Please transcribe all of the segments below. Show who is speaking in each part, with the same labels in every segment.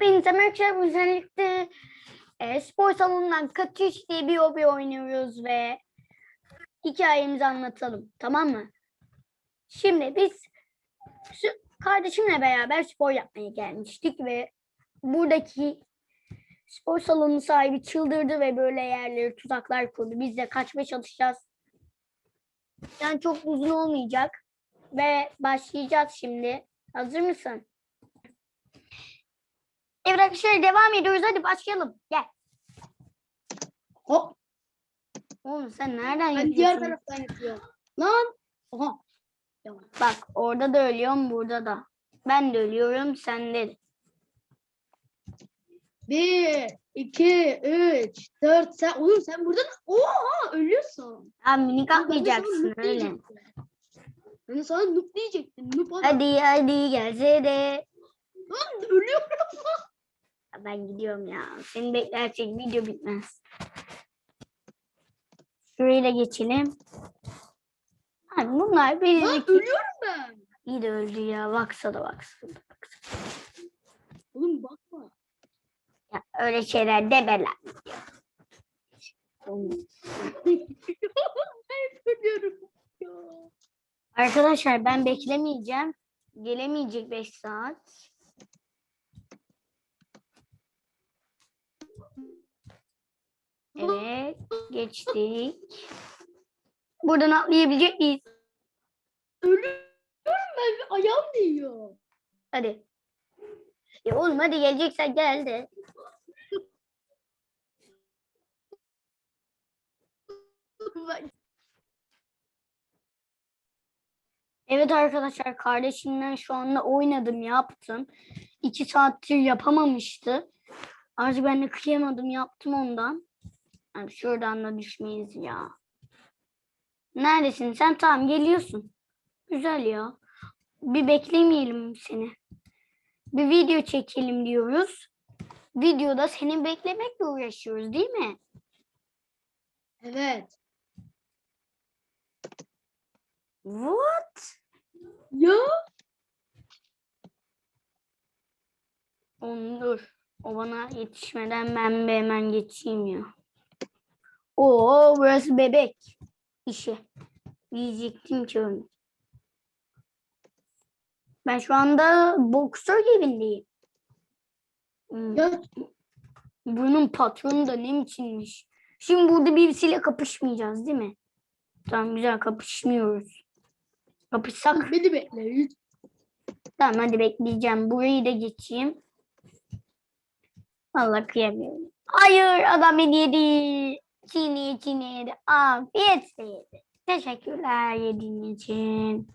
Speaker 1: Hepinize merhaba özellikle e, spor salonundan kaçış diye bir hobi oynuyoruz ve hikayemizi anlatalım tamam mı? Şimdi biz kardeşimle beraber spor yapmaya gelmiştik ve buradaki spor salonu sahibi çıldırdı ve böyle yerleri tuzaklar kurdu. Biz de kaçmaya çalışacağız. Yani çok uzun olmayacak ve başlayacağız şimdi. Hazır mısın? Evet arkadaşlar devam ediyoruz. Hadi başlayalım. Gel.
Speaker 2: Hop.
Speaker 1: Oğlum sen nereden
Speaker 2: Ben diğer
Speaker 1: yapıyorsun?
Speaker 2: taraftan yapıyorum. Lan. Oha.
Speaker 1: Bak orada da ölüyorum burada da. Ben de ölüyorum sen de.
Speaker 2: Bir, iki, üç, dört. Sen, oğlum sen burada Oha ölüyorsun.
Speaker 1: Abi minik
Speaker 2: Ben de sana
Speaker 1: atmayacaksın
Speaker 2: noob
Speaker 1: öyle.
Speaker 2: diyecektim. Ben de sana noob diyecektim. Noob adam.
Speaker 1: Hadi hadi gelsene.
Speaker 2: Lan ölüyorum.
Speaker 1: Ben gidiyorum ya. Seni beklersek video bitmez. Şurayı da geçelim. Abi bunlar
Speaker 2: Lan
Speaker 1: beni
Speaker 2: ölüyorum ben.
Speaker 1: iyi de öldü ya. Baksana baksana.
Speaker 2: Oğlum bakma.
Speaker 1: Ya öyle şeyler deme lan.
Speaker 2: ben ölüyorum.
Speaker 1: Arkadaşlar ben beklemeyeceğim. Gelemeyecek 5 saat. Geçtik. Buradan atlayabilecek miyiz?
Speaker 2: Ölüyorum ben. Ayağım değiyor.
Speaker 1: Hadi. Ya oğlum hadi geleceksen gel de. Evet arkadaşlar kardeşimden şu anda oynadım yaptım. 2 saattir yapamamıştı. Artık ben de kıyamadım yaptım ondan. Abi şuradan da düşmeyiz ya. Neredesin sen? Tamam geliyorsun. Güzel ya. Bir beklemeyelim seni. Bir video çekelim diyoruz. Videoda seni beklemekle uğraşıyoruz değil mi?
Speaker 2: Evet.
Speaker 1: What?
Speaker 2: Ya.
Speaker 1: Onu dur. O bana yetişmeden ben bir hemen geçeyim ya. Oo burası bebek işi. Diyecektim ki onu. Ben şu anda boksör evindeyim. Hmm,
Speaker 2: Ya
Speaker 1: Bunun patronu da ne biçimmiş. Şimdi burada birisiyle kapışmayacağız değil mi? Tamam güzel kapışmıyoruz. Kapışsak
Speaker 2: beni bekle.
Speaker 1: Tamam hadi bekleyeceğim. Burayı da geçeyim. Vallahi kıyamıyorum. Hayır adam beni yedi. Çiğneye çiğneye yedi. Afiyetle yedi. Teşekkürler yediğin için.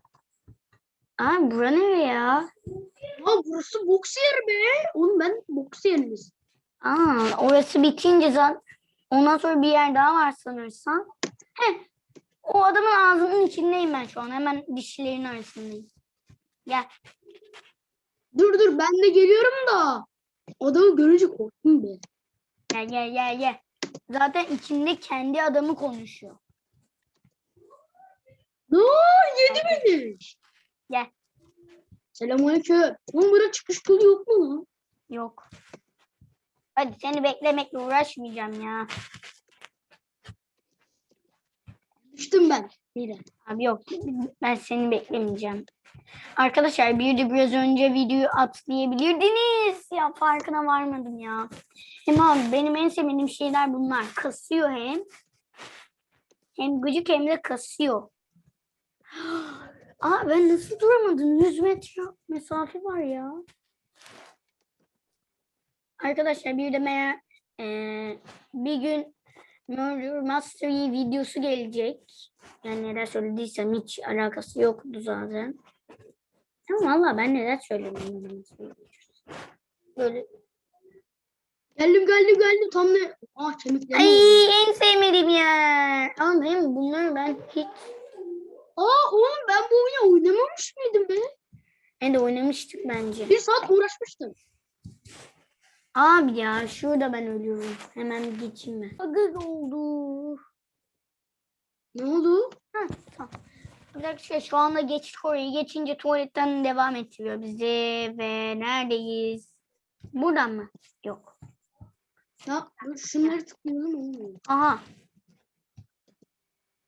Speaker 1: Aa bura nere ya?
Speaker 2: Ha burası boks yeri be. Oğlum ben boks yeriniz.
Speaker 1: Aa orası bitince zaten ondan sonra bir yer daha var sanırsam. Heh. O adamın ağzının içindeyim ben şu an. Hemen dişlerin arasındayım. Gel.
Speaker 2: Dur dur ben de geliyorum da. Adamı görünce korktum be.
Speaker 1: Gel gel gel gel. Zaten içinde kendi adamı konuşuyor.
Speaker 2: Ne yedi beni.
Speaker 1: Gel.
Speaker 2: Selamünaleyküm. Oğlum burada çıkış yolu yok mu lan?
Speaker 1: Yok. Hadi seni beklemekle uğraşmayacağım ya.
Speaker 2: Düştüm ben. Neden?
Speaker 1: Abi yok ben seni beklemeyeceğim. Arkadaşlar bir de biraz önce videoyu atlayabilirdiniz. Ya farkına varmadım ya. Hem abi benim en sevmediğim şeyler bunlar. Kasıyor hem. Hem gıcık hem de kasıyor. Aa ben nasıl duramadım? 100 metre mesafe var ya. Arkadaşlar bir de meğer eee, bir gün Mystery videosu gelecek. Yani neler söylediysem hiç alakası yoktu zaten. Ama valla ben neler söyledim. Böyle.
Speaker 2: Geldim geldim geldim tam ne? Ah kemiklerim.
Speaker 1: Ay en sevmediğim yer. Ama benim bunları ben hiç
Speaker 2: Aa oğlum ben bu oyunu oynamamış mıydım be?
Speaker 1: ben de oynamıştık bence.
Speaker 2: Bir saat uğraşmıştım.
Speaker 1: Abi ya şurada ben ölüyorum. Hemen geçeyim ben. Agık oldu.
Speaker 2: Ne oldu?
Speaker 1: Heh, tamam. Arkadaşlar şu anda geçiş orayı geçince tuvaletten devam ettiriyor bizi ve neredeyiz? Buradan mı? Yok.
Speaker 2: Ya şunları tıklayalım olmuyor.
Speaker 1: Aha.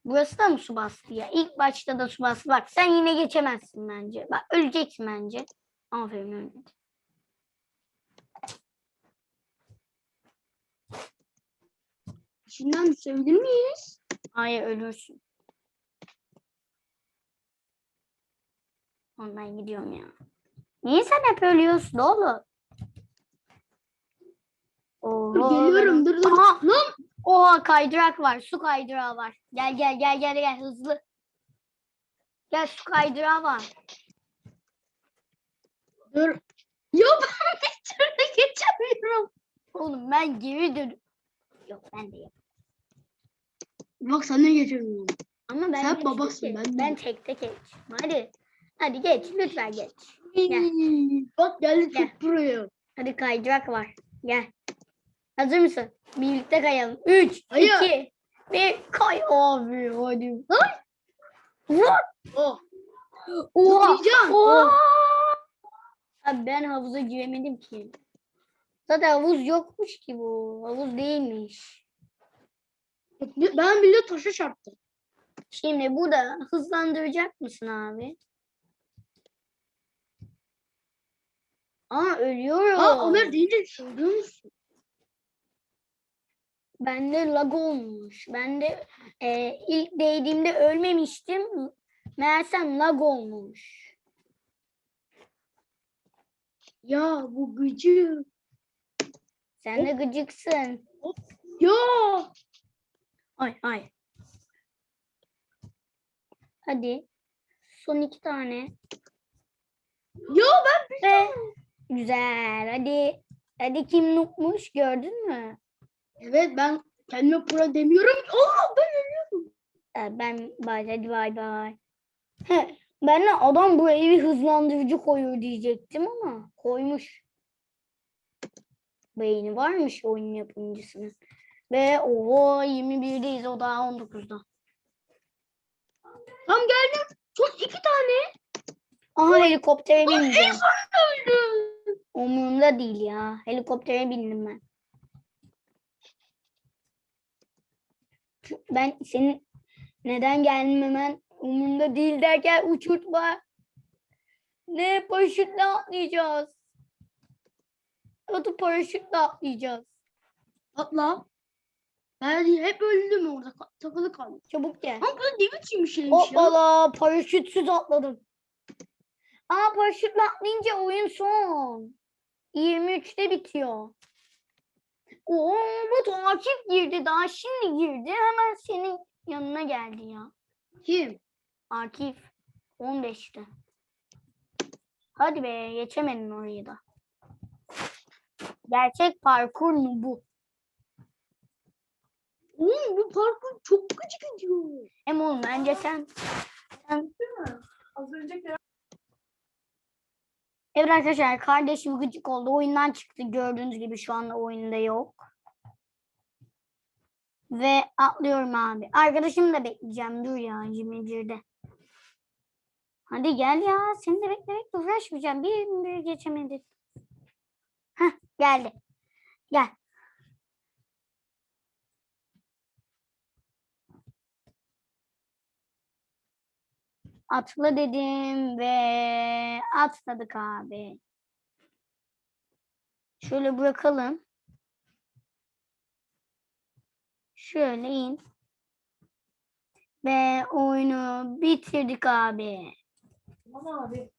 Speaker 1: Burası da mı su bastı ya? İlk başta da su bastı. Bak sen yine geçemezsin bence. Bak öleceksin bence. Aferin ölmedin.
Speaker 2: İçinden düşebilir miyiz?
Speaker 1: Hayır ölürsün. Ben gidiyorum ya. Niye sen hep ölüyorsun oğlum? Oho,
Speaker 2: Dur geliyorum dur dur.
Speaker 1: Aha!
Speaker 2: Lan
Speaker 1: Oha kaydırak var. Su kaydırağı var. Gel gel gel gel gel hızlı. Gel su kaydırağı var.
Speaker 2: dur. Ya ben bir türlü geçemiyorum.
Speaker 1: Oğlum ben geri dön. Yok ben de yok.
Speaker 2: Bak sen ne geçemiyorsun?
Speaker 1: Ama ben
Speaker 2: Sen babasın, ben
Speaker 1: ben
Speaker 2: değilim.
Speaker 1: tekte geç. Hadi. Hadi geç lütfen geç. Gel.
Speaker 2: Bak geldi
Speaker 1: Gel.
Speaker 2: çok buraya.
Speaker 1: Hadi kaydırak var. Gel. Hazır mısın? Birlikte kayalım. 3,
Speaker 2: Hayır.
Speaker 1: 2, 1 kay abi hadi.
Speaker 2: Ay.
Speaker 1: Vur.
Speaker 2: Oh.
Speaker 1: Oha.
Speaker 2: Zıplayacağım.
Speaker 1: Oha.
Speaker 2: Oh.
Speaker 1: Abi ben havuza giremedim ki. Zaten havuz yokmuş ki bu. Havuz değilmiş.
Speaker 2: Ben bile taşa çarptım.
Speaker 1: Şimdi burada hızlandıracak mısın abi? Aa ölüyorum.
Speaker 2: Aa Ömer deyince söylüyor musun?
Speaker 1: Bende lag olmuş. Ben de e, ilk değdiğimde ölmemiştim. Meğersem lag olmuş.
Speaker 2: Ya bu gıcı.
Speaker 1: Sen de gıcıksın.
Speaker 2: Ya.
Speaker 1: Ay ay. Hadi. Son iki tane.
Speaker 2: Ya ben
Speaker 1: Ve güzel. Hadi. Hadi kim nukmuş gördün mü?
Speaker 2: Evet ben kendime pro demiyorum. Aa ben
Speaker 1: Ee, Ben bay hadi bay bay. He, ben de adam buraya bir hızlandırıcı koyuyor diyecektim ama koymuş. Beyni varmış oyun yapımcısının. Ve oho 21'deyiz o daha 19'da.
Speaker 2: tam geldim. Son iki tane
Speaker 1: Aha helikoptere bineceğim.
Speaker 2: öldü.
Speaker 1: Umurumda değil ya. Helikoptere bindim ben. Ben senin neden gelmemen umurumda değil derken uçurtma. Ne paraşütle atlayacağız. Atıp paraşütle atlayacağız.
Speaker 2: Atla. Ben hep öldüm orada. ka- Takılı kaldım.
Speaker 1: Çabuk gel.
Speaker 2: Ama bu da ne biçim şeymiş ya.
Speaker 1: Hoppala paraşütsüz atladım. Aa paraşütle atlayınca oyun son. 23'te bitiyor. Oo bu takip girdi daha şimdi girdi hemen senin yanına geldi ya.
Speaker 2: Kim?
Speaker 1: Akif 15'te. Hadi be geçemedin orayı da. Gerçek parkur mu bu?
Speaker 2: Oğlum bu parkur çok gıcık ediyor.
Speaker 1: Hem oğlum bence sen sen
Speaker 3: Az önce
Speaker 1: Evet arkadaşlar kardeşim gıcık oldu. Oyundan çıktı. Gördüğünüz gibi şu anda oyunda yok. Ve atlıyorum abi. Arkadaşımı da bekleyeceğim. Dur ya 21'de. Hadi gel ya. Seni de beklemekle uğraşmayacağım. Bir bir geçemedik. Heh geldi. Gel. Atla dedim ve atladık abi. Şöyle bırakalım. Şöyle in. Ve oyunu bitirdik abi.
Speaker 3: Tamam abi.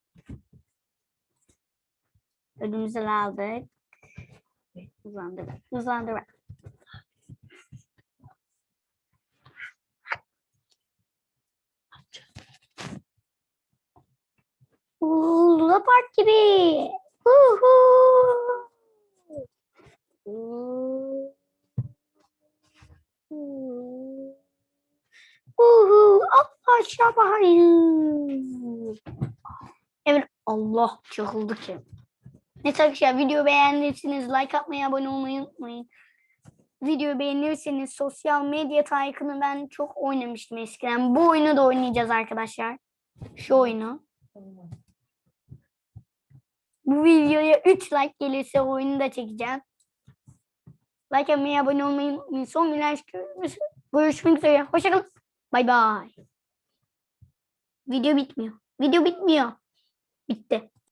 Speaker 1: Ödümüzü aldık. Hızlandırdık. Hızlandırdık. Luna Park gibi. Uhu. Uhu. Uhu. Aşağı bakayım. Evet Allah çakıldı ki. Neyse arkadaşlar video beğendiyseniz like atmayı abone olmayı unutmayın. Video beğenirseniz sosyal medya Tycoon'u ben çok oynamıştım eskiden. Bu oyunu da oynayacağız arkadaşlar. Şu oyunu. Bu videoya 3 like gelirse oyunu da çekeceğim. Like atmayı, abone olmayı unutmayın. Son günler görüşmek üzere. Hoşçakalın. Bay bay. Video bitmiyor. Video bitmiyor. Bitti.